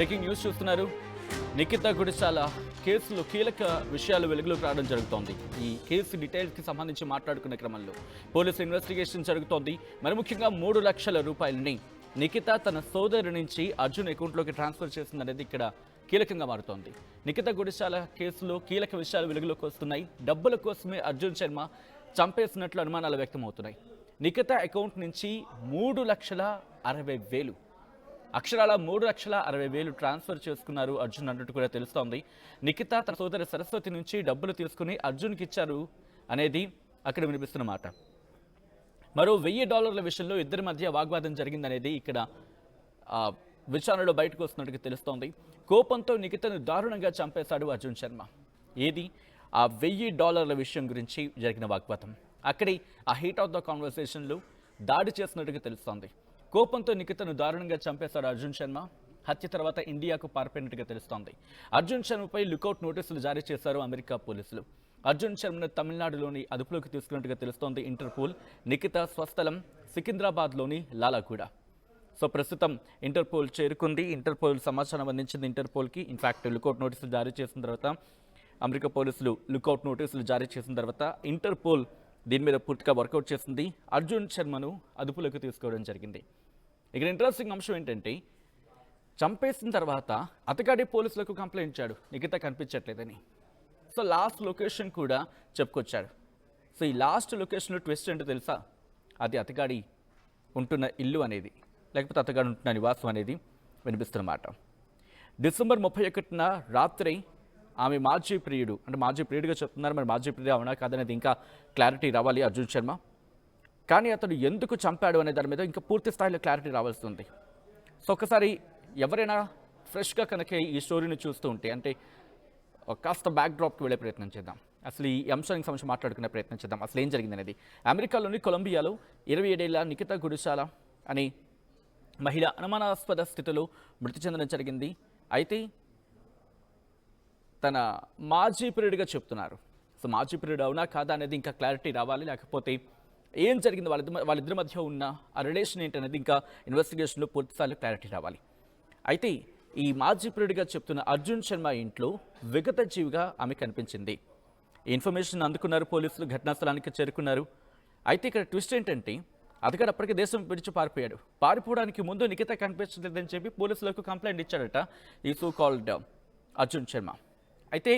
Breaking news చూస్తున్నారు. నిఖిత గుడిశాల కేసులో కీలక విషయాలు వెలుగులోకి రావడం జరుగుతోంది. ఈ కేసు డీటెయిల్స్కి సంబంధించి మాట్లాడుకునే క్రమంలో పోలీసు ఇన్వెస్టిగేషన్ జరుగుతోంది. మరి ముఖ్యంగా మూడు లక్షల రూపాయలని నిఖిత తన సోదరు నుంచి అర్జున్ అకౌంట్లోకి ట్రాన్స్ఫర్ చేసిందనేది ఇక్కడ కీలకంగా మారుతోంది. నిఖిత గుడిశాల కేసులో కీలక విషయాలు వెలుగులోకి వస్తున్నాయి. డబ్బుల కోసమే అర్జున్ శర్మ చంపేసినట్లు అనుమానాలు వ్యక్తమవుతున్నాయి. నిఖిత అకౌంట్ నుంచి మూడు లక్షల అరవై వేలు అక్షరాల మూడు లక్షల అరవై వేలు ట్రాన్స్ఫర్ చేసుకున్నారు అర్జున్ అన్నట్టు కూడా తెలుస్తోంది. నిఖిత తన సోదరి సరస్వతి నుంచి డబ్బులు తీసుకుని అర్జున్కి ఇచ్చారు అనేది అక్కడ వినిపిస్తున్న మాట. మరో వెయ్యి డాలర్ల విషయంలో ఇద్దరి మధ్య వాగ్వాదం జరిగిందనేది ఇక్కడ ఆ, విచారణలో బయటకు వస్తున్నట్టుగా తెలుస్తోంది. కోపంతో నిఖితను దారుణంగా చంపేశాడు అర్జున్ శర్మ. ఏది? ఆ వెయ్యి డాలర్ల విషయం గురించి జరిగిన వాగ్వాదం. అక్కడి ఆ హీట్ ఆఫ్ ద కాన్వర్సేషన్లో దాడి చేసినట్టుగా తెలుస్తోంది. కోపంతో నిఖితను దారుణంగా చంపేశాడు అర్జున్ శర్మ. హత్య తర్వాత ఇండియాకు పారిపోయినట్టుగా తెలుస్తోంది. అర్జున్ శర్మపై లుకౌట్ నోటీసులు జారీ చేశారు అమెరికా పోలీసులు. అర్జున్ శర్మను తమిళనాడులోని అదుపులోకి తీసుకున్నట్టుగా తెలుస్తోంది ఇంటర్పోల్. నిఖిత స్వస్థలం సికింద్రాబాద్లోని లాలాగూడ. సో ప్రస్తుతం ఇంటర్పోల్ చేరుకుంది. ఇంటర్పోల్ సమాచారం అందించింది ఇంటర్పోల్కి. ఇన్ఫ్యాక్ట్ లుకౌట్ నోటీసులు జారీ చేసిన తర్వాత అమెరికా పోలీసులు లుకౌట్ నోటీసులు జారీ చేసిన తర్వాత ఇంటర్పోల్ దీని మీద పూర్తిగా వర్కౌట్ చేసింది. అర్జున్ శర్మను అదుపులోకి తీసుకోవడం జరిగింది. ఇక్కడ ఇంట్రెస్టింగ్ అంశం ఏంటంటే చంపేసిన తర్వాత అతగాడి పోలీసులకు కంప్లైంట్ ఇచ్చాడు. నిఖిత కనిపించట్లేదని. సో లాస్ట్ లొకేషన్ కూడా చెప్పుకొచ్చాడు. సో ఈ లాస్ట్ లొకేషన్లో ట్విస్ట్ ఏంటో తెలుసా? అది అతగాడి ఉంటున్న ఇల్లు అనేది. లేకపోతే అతగాడు ఉంటున్న నివాసం అనేది వినిపిస్తున్నమాట డిసెంబర్ ముప్పై ఒకటిన రాత్రి ఆమె మాజీ ప్రియుడు అంటే మాజీ ప్రియుడిగా చెప్తున్నారు మరి మాజీ ప్రియుడు అవునా కాదనేది ఇంకా క్లారిటీ రావాలి అర్జున్ శర్మ. కానీ అతడు ఎందుకు చంపాడు అనే దాని మీద ఇంకా పూర్తి స్థాయిలో క్లారిటీ రావాల్సి ఉంది. సో ఒకసారి ఎవరైనా ఫ్రెష్గా కనుక ఈ స్టోరీని చూస్తూ ఉంటే అంటే కాస్త బ్యాక్ డ్రాప్కి వెళ్ళే ప్రయత్నం చేద్దాం. అసలు ఈ అంశానికి సంబంధించి మాట్లాడుకునే ప్రయత్నం చేద్దాం. అసలు ఏం జరిగింది అనేది అమెరికాలోని కొలంబియాలో ఇరవై ఏడేళ్ళ నిఖిత గుడిశాల అని మహిళ అనుమానాస్పద స్థితిలో మృతి చెందడం జరిగింది. అయితే తన మాజీ పీరియడ్గా చెప్తున్నారు. సో మాజీ పీరియడ్ అవునా కాదా అనేది ఇంకా క్లారిటీ రావాలి. లేకపోతే ఏం జరిగింది? వాళ్ళిద్దరి వాళ్ళిద్దరి మధ్య ఉన్న ఆ రిలేషన్ ఏంటనేది ఇంకా ఇన్వెస్టిగేషన్లో పూర్తిస్థాయిలో క్లారిటీ రావాలి. అయితే ఈ మాజీ పీరియడ్గా చెప్తున్న అర్జున్ శర్మ ఇంట్లో విగత జీవిగా ఆమె కనిపించింది. ఇన్ఫర్మేషన్ అందుకున్నారు పోలీసులు ఘటనాస్థలానికి చేరుకున్నారు. అయితే ఇక్కడ ట్విస్ట్ ఏంటంటే అతగాడు అప్పటికే దేశం విడిచి పారిపోయాడు. పారిపోవడానికి ముందు నిఖిత కనిపించలేదని చెప్పి పోలీసులకు కంప్లైంట్ ఇచ్చాడట ఈ సో కాల్డ్ అర్జున్ శర్మ. అయితే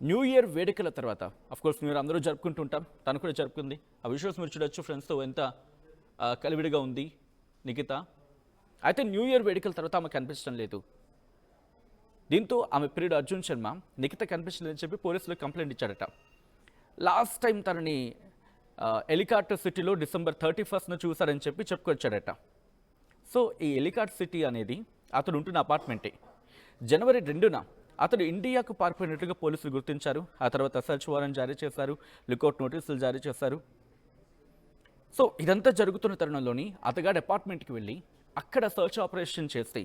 న్యూ ఇయర్ వేడుకల తర్వాత అఫ్ కోర్స్ న్యూ ఇయర్ అందరూ జరుపుకుంటూ ఉంటాం తను కూడా జరుపుకుంది. ఆ విషయాస్ మీరు చూడొచ్చు ఫ్రెండ్స్తో ఎంత కలివిడిగా ఉంది నిఖిత. అయితే న్యూ ఇయర్ వేడుకల తర్వాత ఆమె కనిపించడం లేదు. దీంతో ఆమె ప్రియుడు అర్జున్ శర్మ నిఖిత కనిపించలేదని చెప్పి పోలీసులకు కంప్లైంట్ ఇచ్చాడట లాస్ట్ టైం తనని ఆ, సిటీలో డిసెంబర్ థర్టీ ఫస్ట్న చూశారని చెప్పి చెప్పుకొచ్చాడట సో ఈ ఎలికాట్ సిటీ అనేది అతడు ఉంటున్న అపార్ట్మెంటే. జనవరి రెండున అతడు ఇండియాకు పారిపోయినట్లుగా పోలీసులు గుర్తించారు. ఆ తర్వాత సెర్చ్ వారెంట్ జారీ చేశారు. లుకౌట్ నోటీసులు జారీ చేశారు. సో ఇదంతా జరుగుతున్న తరుణంలోని అతగాడు అపార్ట్మెంట్కి వెళ్ళి అక్కడ సర్చ్ ఆపరేషన్ చేస్తే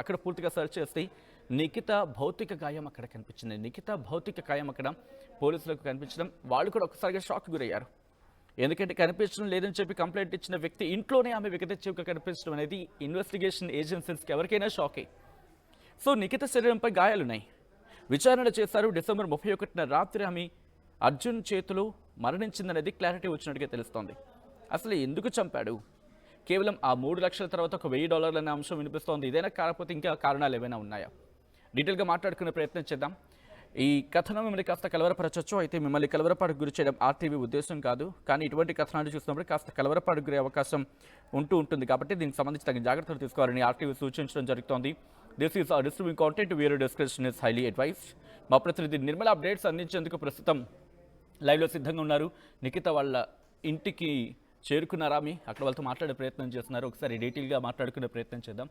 అక్కడ పూర్తిగా సర్చ్ చేస్తే నిఖిత భౌతిక గాయం అక్కడ కనిపించింది. నిఖిత భౌతిక గాయం అక్కడ పోలీసులకు కనిపించడం. వాళ్ళు కూడా ఒకసారిగా షాక్ గురయ్యారు. ఎందుకంటే కనిపించడం లేదని చెప్పి కంప్లైంట్ ఇచ్చిన వ్యక్తి ఇంట్లోనే ఆమె విగతచ్చిగా కనిపించడం అనేది ఇన్వెస్టిగేషన్ ఏజెన్సీస్కి ఎవరికైనా షాకే. సో నిఖిత శరీరంపై గాయాలున్నాయి. విచారణ చేశారు డిసెంబర్ ముప్పై ఒకటిన రాత్రి ఆమె అర్జున్ చేతిలో మరణించిందనేది క్లారిటీ వచ్చినట్టుగా తెలుస్తోంది. అసలు ఎందుకు చంపాడు? కేవలం ఆ మూడు లక్షల తర్వాత ఒక వెయ్యి డాలర్లు అనే అంశం వినిపిస్తోంది. ఇదైనా కాకపోతే ఇంకా కారణాలు ఏమైనా ఉన్నాయా? డీటెయిల్గా మాట్లాడుకునే ప్రయత్నం చేద్దాం. ఈ కథనం మిమ్మల్ని కాస్త కలవరపరచొచ్చు. అయితే మిమ్మల్ని కలవరపాటుకు గురి చేయడం ఆర్టీవీ ఉద్దేశం కాదు. కానీ ఇటువంటి కథనాలు చూసినప్పుడు కాస్త కలవరపాటుకు గురే అవకాశం ఉంటూ ఉంటుంది. కాబట్టి దీనికి సంబంధించి తగిన జాగ్రత్తలు తీసుకోవాలని ఆర్టీవీ సూచించడం జరుగుతోంది. This is disturbing content viewer discretion is highly advised మా ప్రతినిధి నిర్మల అప్డేట్స్ అందించేందుకు ప్రస్తుతం లైవ్లో సిద్ధంగా ఉన్నారు. నిఖిత వాళ్ళ ఇంటికి చేరుకున్నారా మీ? అక్కడ వాళ్ళతో మాట్లాడే ప్రయత్నం చేస్తున్నారు. ఒకసారి డీటెయిల్గా మాట్లాడుకునే ప్రయత్నం చేద్దాం.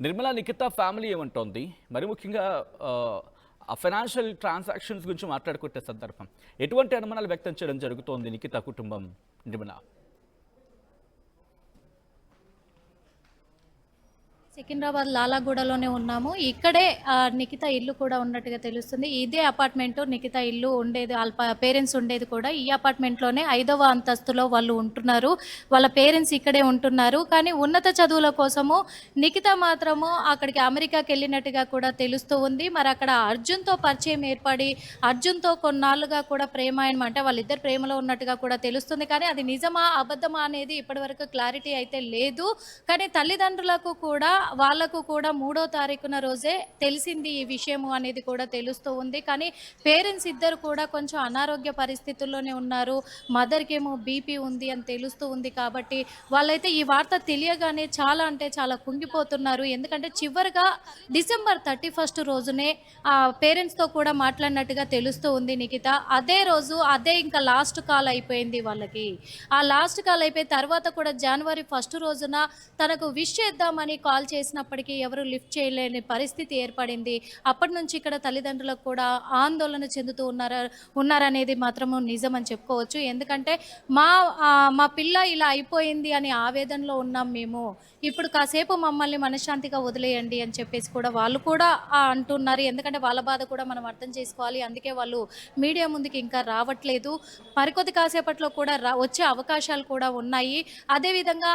నిర్మల నిఖిత ఫ్యామిలీ ఏమంటోంది? మరి ముఖ్యంగా ఆ ఫైనాన్షియల్ ట్రాన్సాక్షన్స్ గురించి మాట్లాడుకుంటే సందర్భం. ఎటువంటి అనుమానాలు వ్యక్తం చేయడం జరుగుతోంది నిఖిత కుటుంబం నిర్మల? సికింద్రాబాద్ లాలాగూడలోనే ఉన్నాము. ఇక్కడే నిఖిత ఇల్లు కూడా ఉన్నట్టుగా తెలుస్తుంది. ఇదే అపార్ట్మెంట్ నిఖిత ఇల్లు ఉండేది వాళ్ళ పేరెంట్స్ ఉండేది కూడా ఈ అపార్ట్మెంట్లోనే ఐదవ అంతస్తులో వాళ్ళు ఉంటున్నారు. వాళ్ళ పేరెంట్స్ ఇక్కడే ఉంటున్నారు. కానీ ఉన్నత చదువుల కోసము నిఖిత మాత్రము అక్కడికి అమెరికాకి వెళ్ళినట్టుగా కూడా తెలుస్తూ ఉంది. మరి అక్కడ అర్జున్తో పరిచయం ఏర్పడి అర్జున్తో కొన్నాళ్ళుగా కూడా ప్రేమాయణం అంటే వాళ్ళిద్దరు ప్రేమలో ఉన్నట్టుగా కూడా తెలుస్తుంది. కానీ అది నిజమా అబద్ధమా అనేది ఇప్పటివరకు క్లారిటీ అయితే లేదు. కానీ తల్లిదండ్రులకు కూడా వాళ్ళకు కూడా మూడో తారీఖున రోజే తెలిసింది ఈ విషయము అనేది కూడా తెలుస్తూ ఉంది. కానీ పేరెంట్స్ ఇద్దరు కూడా కొంచెం అనారోగ్య పరిస్థితుల్లోనే ఉన్నారు. మదర్కి ఏమో బీపీ ఉంది అని తెలుస్తూ ఉంది కాబట్టి వాళ్ళైతే ఈ వార్త తెలియగానే చాలా అంటే చాలా కుంగిపోతున్నారు. ఎందుకంటే చివరిగా డిసెంబర్ థర్టీ ఫస్ట్ రోజునే ఆ పేరెంట్స్తో కూడా మాట్లాడినట్టుగా తెలుస్తూ ఉంది నిఖిత. అదే రోజు అదే ఇంకా లాస్ట్ కాల్ అయిపోయింది వాళ్ళకి. ఆ లాస్ట్ కాల్ అయిపోయిన తర్వాత కూడా జనవరి ఫస్ట్ రోజున తనకు విష్ చేద్దామని కాల్ చేసినప్పటికీ ఎవరు లిఫ్ట్ చేయలేని పరిస్థితి ఏర్పడింది. అప్పటి నుంచి ఇక్కడ తల్లిదండ్రులకు కూడా ఆందోళన చెందుతూ ఉన్నారా ఉన్నారనేది మాత్రము నిజం అని చెప్పుకోవచ్చు. ఎందుకంటే మా మా పిల్ల ఇలా అయిపోయింది అని ఆవేదనలో ఉన్నాం మేము. ఇప్పుడు కాసేపు మమ్మల్ని మనశ్శాంతిగా వదిలేయండి అని చెప్పేసి కూడా వాళ్ళు కూడా అంటున్నారు. ఎందుకంటే వాళ్ళ బాధ కూడా మనం అర్థం చేసుకోవాలి. అందుకే వాళ్ళు మీడియా ముందుకి ఇంకా రావట్లేదు. మరికొద్ది కాసేపట్లో కూడా రా వచ్చే అవకాశాలు కూడా ఉన్నాయి. అదేవిధంగా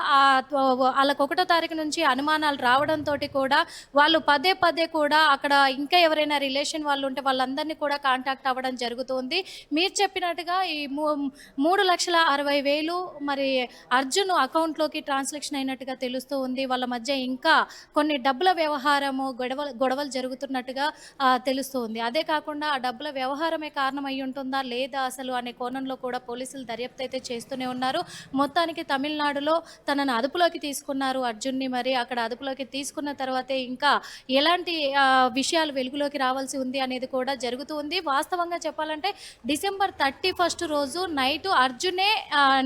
వాళ్ళకు ఒకటో తారీఖు నుంచి అనుమానాలు రావడంతో కూడా వాళ్ళు పదే పదే కూడా అక్కడ ఇంకా ఎవరైనా రిలేషన్ వాళ్ళు ఉంటే వాళ్ళందరినీ కూడా కాంటాక్ట్ అవ్వడం జరుగుతుంది. మీరు చెప్పినట్టుగా ఈ మూ- మూడు లక్షల అరవై వేలు మరి అర్జున్ అకౌంట్లోకి ట్రాన్సాక్షన్ అయినట్టుగా తెలుస్తూ ఉంది వాళ్ళ మధ్య ఇంకా కొన్ని డబ్బుల వ్యవహారము గొడవలు గొడవలు జరుగుతున్నట్టుగా ఆ, తెలుస్తూ ఉంది అదే కాకుండా ఆ డబ్బుల వ్యవహారమే కారణం అయి ఉంటుందా లేదా అసలు అనే కోణంలో కూడా పోలీసులు దర్యాప్తు అయితే చేస్తూనే ఉన్నారు. మొత్తానికి తమిళనాడులో తనను అదుపులోకి తీసుకున్నారు అర్జున్ని. మరి అక్కడ అదుపులోకి తీసుకున్న తర్వాతే ఇంకా ఎలాంటి విషయాలు వెలుగులోకి రావాల్సి ఉంది అనేది కూడా జరుగుతూ ఉంది. వాస్తవంగా చెప్పాలంటే డిసెంబర్ థర్టీ ఫస్ట్ రోజు నైట్ అర్జునే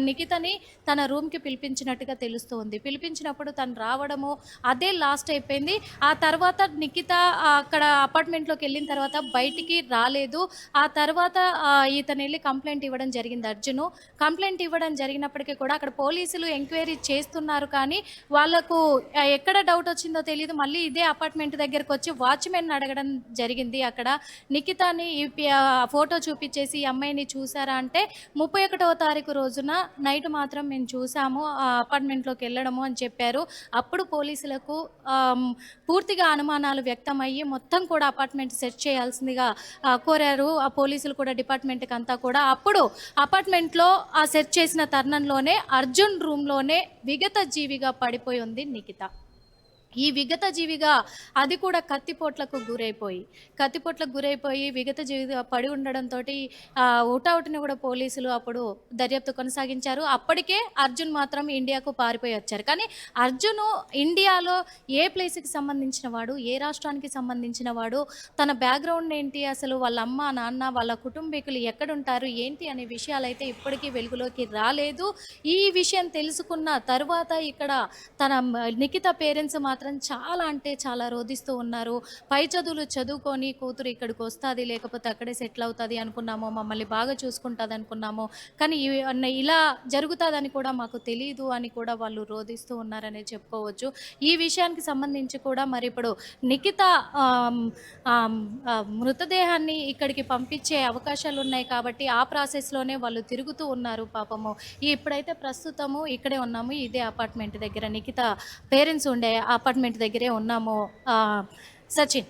నిఖితని తన రూమ్కి పిలిపించినట్టుగా తెలుస్తూ ఉంది. పిలిపించినప్పుడు తను రావడము అదే లాస్ట్ అయిపోయింది. ఆ తర్వాత నిఖిత అక్కడ అపార్ట్మెంట్లోకి వెళ్ళిన తర్వాత బయటికి రాలేదు. ఆ తర్వాత ఇతను వెళ్ళి కంప్లైంట్ ఇవ్వడం జరిగింది అర్జును. కంప్లైంట్ ఇవ్వడం జరిగినప్పటికీ కూడా అక్కడ పోలీసులు ఎంక్వైరీ చేస్తున్నారు కానీ వాళ్ళకు ఎక్కడ డౌట్ వచ్చిందో తెలియదు మళ్ళీ ఇదే అపార్ట్మెంట్ దగ్గరకు వచ్చి వాచ్మెన్ అడగడం జరిగింది. అక్కడ నిఖితాని ఈ పి- ఫోటో చూపించేసి ఈ అమ్మాయిని చూసారా అంటే ముప్పై ఒకటవ తారీఖు రోజున నైట్ మాత్రం మేము చూసాము ఆ అపార్ట్మెంట్లోకి వెళ్ళడము అని చెప్పారు. అప్పుడు పోలీసులకు పూర్తిగా అనుమానాలు వ్యక్తమయ్యి మొత్తం కూడా అపార్ట్మెంట్ సెర్చ్ చేయాల్సిందిగా కోరారు. ఆ పోలీసులు కూడా డిపార్ట్మెంట్కి అంతా కూడా. అప్పుడు అపార్ట్మెంట్లో ఆ సెర్చ్ చేసిన తరుణంలోనే అర్జున్ రూమ్లోనే విగత జీవిగా పడిపోయి ఉంది నిఖిత. ఈ విగత జీవిగా అది కూడా కత్తిపోట్లకు గురైపోయి కత్తిపోట్లకు గురైపోయి విగత జీవిగా పడి ఉండడంతో ఊటావుటిని కూడా పోలీసులు అప్పుడు దర్యాప్తు కొనసాగించారు. అప్పటికే అర్జున్ మాత్రం ఇండియాకు పారిపోయి వచ్చారు. కానీ అర్జును ఇండియాలో ఏ ప్లేస్కి సంబంధించిన వాడు ఏ రాష్ట్రానికి సంబంధించిన వాడు తన బ్యాక్గ్రౌండ్ ఏంటి అసలు వాళ్ళ అమ్మ నాన్న వాళ్ళ కుటుంబీకులు ఎక్కడుంటారు ఏంటి అనే విషయాలైతే ఇప్పటికీ వెలుగులోకి రాలేదు. ఈ విషయం తెలుసుకున్న తరువాత ఇక్కడ తన నిఖిత పేరెంట్స్ మాత్రం చాలా అంటే చాలా రోధిస్తూ ఉన్నారు. పై చదువులు చదువుకొని కూతురు ఇక్కడికి వస్తుంది లేకపోతే అక్కడే సెటిల్ అవుతుంది అనుకున్నాము మమ్మల్ని బాగా చూసుకుంటుంది అనుకున్నాము కానీ ఇలా జరుగుతుందని కూడా మాకు తెలియదు అని కూడా వాళ్ళు రోధిస్తూ ఉన్నారనే చెప్పుకోవచ్చు. ఈ విషయానికి సంబంధించి కూడా మరి ఇప్పుడు నిఖిత మృతదేహాన్ని ఇక్కడికి పంపించే అవకాశాలు ఉన్నాయి కాబట్టి ఆ ప్రాసెస్లోనే వాళ్ళు తిరుగుతూ ఉన్నారు పాపము. ఇప్పుడైతే ప్రస్తుతము ఇక్కడే ఉన్నాము. ఇదే అపార్ట్మెంట్ దగ్గర. నిఖిత పేరెంట్స్ ఉండే అపార్ట్మెంట్ దగ్గరే ఉన్నాము సచిన్.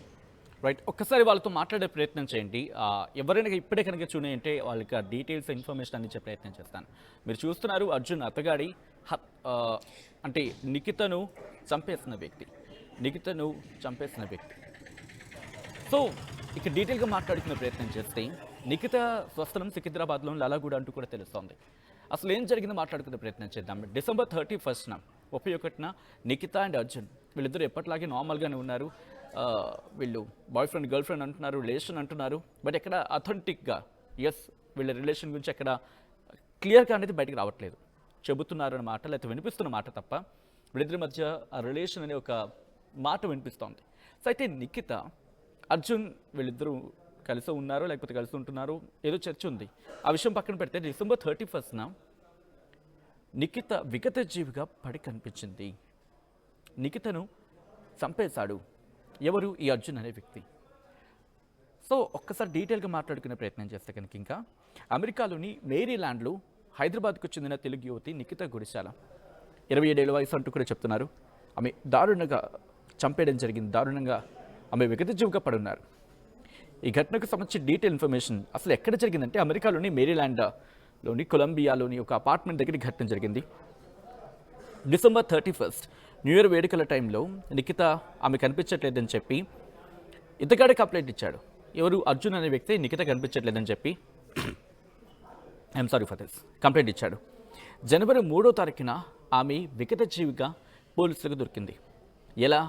రైట్ ఒక్కసారి వాళ్ళతో మాట్లాడే ప్రయత్నం చేయండి. ఎవరైనా ఇప్పుడే కనుక చూడండి అంటే వాళ్ళకి ఆ డీటెయిల్స్ ఇన్ఫర్మేషన్ అందించే ప్రయత్నం చేస్తాను. మీరు చూస్తున్నారు అర్జున్ అతగాడి అంటే నిఖితను చంపేసిన వ్యక్తి. నిఖితను చంపేసిన వ్యక్తి. సో ఇక డీటెయిల్గా మాట్లాడుకునే ప్రయత్నం చేస్తే నిఖిత స్వస్థలం సికింద్రాబాద్లో లలాగూడ అంటూ కూడా తెలుస్తోంది. అసలు ఏం జరిగిందో మాట్లాడుకునే ప్రయత్నం చేద్దాం. డిసెంబర్ థర్టీ ఫస్ట్న ముప్పై ఒకటిన నిఖిత అండ్ అర్జున్. వీళ్ళిద్దరు ఎప్పటిలాగే నార్మల్గానే ఉన్నారు. వీళ్ళు బాయ్ ఫ్రెండ్ గర్ల్ ఫ్రెండ్ అంటున్నారు రిలేషన్ అంటున్నారు. బట్ ఎక్కడ అథెంటిక్గా ఎస్ వీళ్ళ రిలేషన్ గురించి ఎక్కడ క్లియర్గా అనేది బయటకు రావట్లేదు. చెబుతున్నారు అన్నమాట లేకపోతే వినిపిస్తున్న మాట తప్ప వీళ్ళిద్దరి మధ్య ఆ రిలేషన్ అనే ఒక మాట వినిపిస్తోంది. సో అయితే నిఖిత అర్జున్ వీళ్ళిద్దరూ కలిసి ఉన్నారు లేకపోతే కలిసి ఉంటున్నారు ఏదో చర్చ ఉంది. ఆ విషయం పక్కన పెడితే డిసెంబర్ థర్టీ ఫస్ట్న నిఖిత విగత జీవిగా పడి కనిపించింది. నిఖితను చంపేశాడు. ఎవరు? ఈ అర్జున్ అనే వ్యక్తి. సో ఒక్కసారి డీటెయిల్గా మాట్లాడుకునే ప్రయత్నం చేస్తే కనుక ఇంకా. అమెరికాలోని మేరీల్యాండ్లో హైదరాబాద్కు చెందిన తెలుగు యువతి నిఖిత గుడిశాల. ఇరవై ఏడేళ్ళ వయసు అంటూ కూడా చెప్తున్నారు. ఆమె దారుణంగా చంపేయడం జరిగింది. దారుణంగా ఆమె విగత జీవిగా పడున్నారు ఈ ఘటనకు సంబంధించి డీటెయిల్ ఇన్ఫర్మేషన్ అసలు ఎక్కడ జరిగిందంటే అమెరికాలోని లోని కొలంబియాలోని ఒక అపార్ట్మెంట్ దగ్గర ఘటన జరిగింది. December thirty first new year వేడుకల టైంలో నిఖిత ఆమె కనిపించట్లేదని చెప్పి ఇతగాడే కంప్లైంట్ ఇచ్చాడు. ఎవరు అర్జున్ అనే వ్యక్తి నిఖిత కనిపించట్లేదని చెప్పి I'm sorry for this complaint ఇచ్చాడు. జనవరి మూడో తారీఖున ఆమె వికట జీవిగా పోలీసులకు దొరికింది. ఎలా?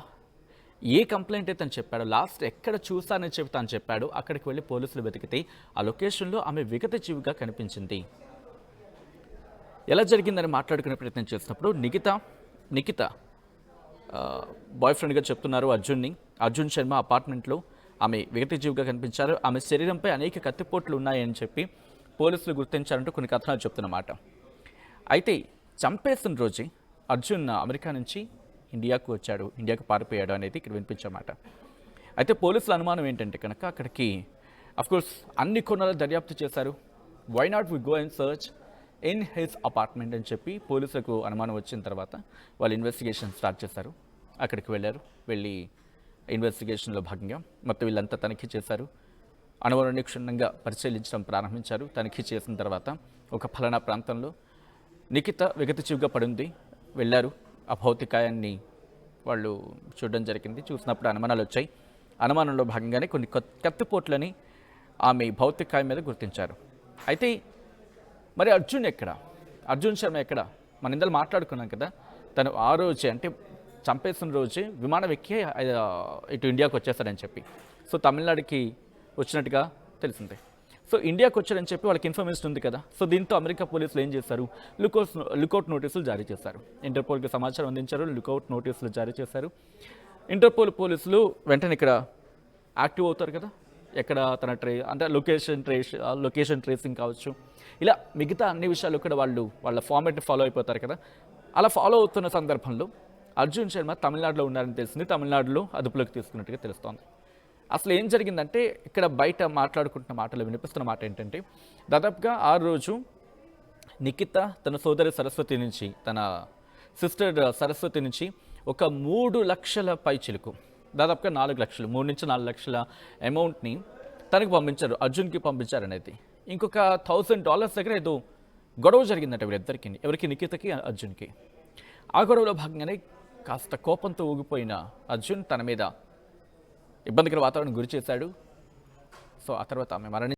ఏ కంప్లైంట్ అయితే అని చెప్పాడో లాస్ట్ ఎక్కడ చూస్తానని చెప్పి తాను చెప్పాడు అక్కడికి వెళ్ళి పోలీసులు వెతికితే ఆ లొకేషన్లో ఆమె విగత జీవిగా కనిపించింది. ఎలా జరిగిందని మాట్లాడుకునే ప్రయత్నం చేసినప్పుడు నిఖిత నిఖిత బాయ్ ఫ్రెండ్గా చెప్తున్నారు అర్జున్ని. అర్జున్ శర్మ అపార్ట్మెంట్లో ఆమె విగత జీవిగా కనిపించారు. ఆమె శరీరంపై అనేక కత్తిపోట్లు ఉన్నాయని చెప్పి పోలీసులు గుర్తించారంటూ కొన్ని కథనాలు చెప్తున్నమాట అయితే చంపేసిన రోజే అర్జున్ అమెరికా నుంచి ఇండియాకు వచ్చాడు ఇండియాకు పారిపోయాడు అనేది ఇక్కడ వినిపించమాట అయితే పోలీసుల అనుమానం ఏంటంటే కనుక అక్కడికి అఫ్కోర్స్ అన్ని కొనాల దర్యాప్తు చేశారు. Why not we go and search in his apartment అని చెప్పి పోలీసులకు అనుమానం వచ్చిన తర్వాత వాళ్ళు ఇన్వెస్టిగేషన్ స్టార్ట్ చేశారు. అక్కడికి వెళ్ళారు వెళ్ళి ఇన్వెస్టిగేషన్లో భాగంగా మొత్తం వీళ్ళంతా తనిఖీ చేశారు. అనువరణి క్షుణ్ణంగా పరిశీలించడం ప్రారంభించారు. తనిఖీ చేసిన తర్వాత ఒక ఫలానా ప్రాంతంలో నిఖిత విగతచీవుగా పడింది వెళ్ళారు. ఆ భౌతికాయాన్ని వాళ్ళు చూడడం జరిగింది. చూసినప్పుడు అనుమానాలు వచ్చాయి. అనుమానంలో భాగంగానే కొన్ని కత్తిపోట్లని ఆమె భౌతికాయం మీద గుర్తించారు. అయితే మరి అర్జున్ ఎక్కడ? అర్జున్ శర్మ ఎక్కడ? మన ఇందులో మాట్లాడుకున్నాం కదా. తను ఆ రోజే అంటే చంపేసిన రోజే విమానం ఎక్కి ఇటు ఇండియాకి వచ్చేస్తాడని చెప్పి. సో తమిళనాడుకి వచ్చినట్టుగా తెలిసిందే. సో ఇండియాకి వచ్చారని చెప్పి వాళ్ళకి ఇన్ఫర్మేషన్ ఉంది కదా. సో దీంతో అమెరికా పోలీసులు ఏం చేశారు లుకౌట్ లుకౌట్ నోటీసులు జారీ చేశారు ఇంటర్పోల్కి సమాచారం అందించారు లుకౌట్ నోటీసులు జారీ చేశారు. ఇంటర్పోల్ పోలీసులు వెంటనే ఇక్కడ యాక్టివ్ అవుతారు కదా? ఎక్కడ తన ట్రే అంటే లొకేషన్ ట్రేస్ లొకేషన్ ట్రేసింగ్ కావచ్చు. ఇలా మిగతా అన్ని విషయాలు కూడా వాళ్ళు వాళ్ళ ఫార్మేట్ని ఫాలో అయిపోతారు కదా? అలా ఫాలో అవుతున్న సందర్భంలో అర్జున్ శర్మ తమిళనాడులో ఉన్నారని తెలిసింది. తమిళనాడులో అదుపులోకి తీసుకున్నట్టుగా తెలుస్తోంది. అసలు ఏం జరిగిందంటే ఇక్కడ బయట మాట్లాడుకుంటున్న మాటలు వినిపిస్తున్న మాట ఏంటంటే దాదాపుగా ఆ రోజు నిఖిత తన సోదరి సరస్వతి నుంచి తన సిస్టర్ సరస్వతి నుంచి ఒక మూడు లక్షల పై చిలుకు దాదాపుగా నాలుగు లక్షలు మూడు నుంచి నాలుగు లక్షల అమౌంట్ని తనకు పంపించారు అర్జున్కి పంపించారు అనేది. ఇంకొక థౌసండ్ డాలర్స్ దగ్గర ఏదో గొడవ జరిగిందట వీరిద్దరికి ఎవరికి? నిఖితకి అర్జున్కి. ఆ గొడవలో భాగంగానే కాస్త కోపంతో ఊగిపోయిన అర్జున్ తన మీద ఇబ్బందికర వాతావరణం గురి చేశాడు సో ఆ తర్వాత ఆమె మరణి